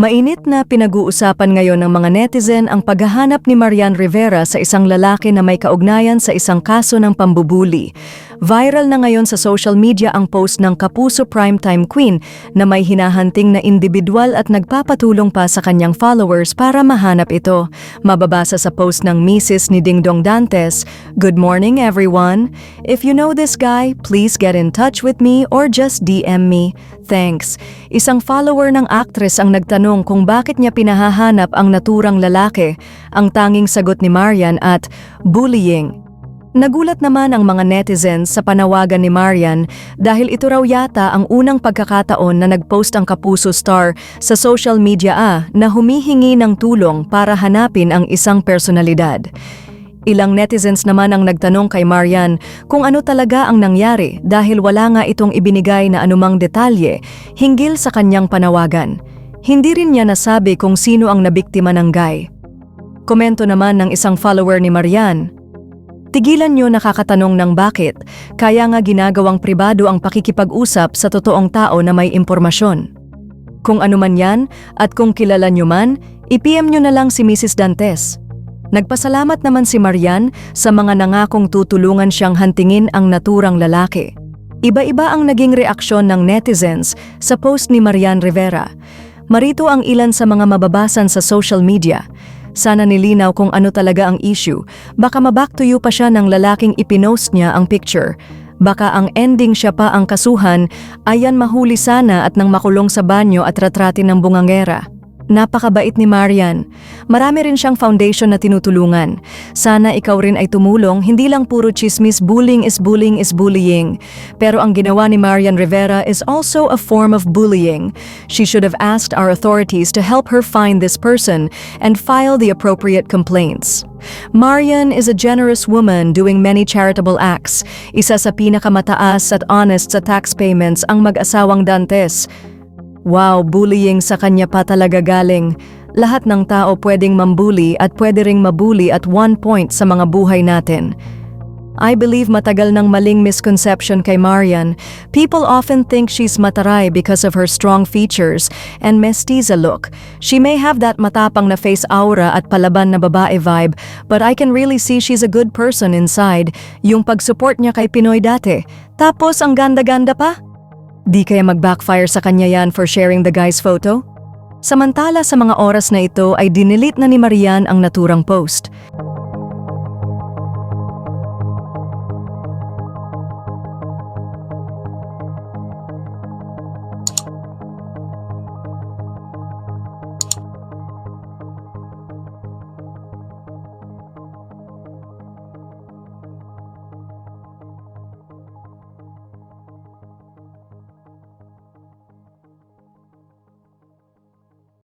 Mainit na pinag-uusapan ngayon ng mga netizen ang paghahanap ni Marian Rivera sa isang lalaki na may kaugnayan sa isang kaso ng pambubuli. Viral na ngayon sa social media ang post ng Kapuso Primetime Queen na may hinahanting na individual at nagpapatulong pa sa kanyang followers para mahanap ito. Mababasa sa post ng Mrs. ni Dingdong Dantes, Good morning everyone. If you know this guy, please get in touch with me or just DM me. Thanks. Isang follower ng actress ang nagtanong kung bakit niya pinahahanap ang naturang lalaki. Ang tanging sagot ni Marian at bullying. Nagulat naman ang mga netizens sa panawagan ni Marian dahil ito raw yata ang unang pagkakataon na nagpost ang Kapuso Star sa social media ah, na humihingi ng tulong para hanapin ang isang personalidad. Ilang netizens naman ang nagtanong kay Marian kung ano talaga ang nangyari dahil wala nga itong ibinigay na anumang detalye hinggil sa kanyang panawagan. Hindi rin niya nasabi kung sino ang nabiktima ng guy. Komento naman ng isang follower ni Marian, Tigilan nyo nakakatanong ng bakit, kaya nga ginagawang pribado ang pakikipag-usap sa totoong tao na may impormasyon. Kung ano man yan, at kung kilala nyo man, i-PM nyo na lang si Mrs. Dantes. Nagpasalamat naman si Marian sa mga nangakong tutulungan siyang hantingin ang naturang lalaki. Iba-iba ang naging reaksyon ng netizens sa post ni Marian Rivera. Marito ang ilan sa mga mababasan sa social media. Sana nilinaw kung ano talaga ang issue. Baka maback to you pa siya ng lalaking ipinost niya ang picture. Baka ang ending siya pa ang kasuhan, ayan mahuli sana at nang makulong sa banyo at ratratin ng bungangera. Napakabait ni Marian. Marami rin siyang foundation na tinutulungan. Sana ikaw rin ay tumulong, hindi lang puro chismis, bullying is bullying is bullying. Pero ang ginawa ni Marian Rivera is also a form of bullying. She should have asked our authorities to help her find this person and file the appropriate complaints. Marian is a generous woman doing many charitable acts. Isa sa pinakamataas at honest sa tax payments ang mag-asawang Dantes. Wow, bullying sa kanya pa talaga galing. Lahat ng tao pwedeng mambuli at pwede ring mabuli at one point sa mga buhay natin. I believe matagal ng maling misconception kay Marian. People often think she's mataray because of her strong features and mestiza look. She may have that matapang na face aura at palaban na babae vibe, but I can really see she's a good person inside. Yung pag-support niya kay Pinoy dati. Tapos ang ganda-ganda pa? Di kaya mag-backfire sa kanya yan for sharing the guy's photo? Samantala sa mga oras na ito ay dinilit na ni Marian ang naturang post.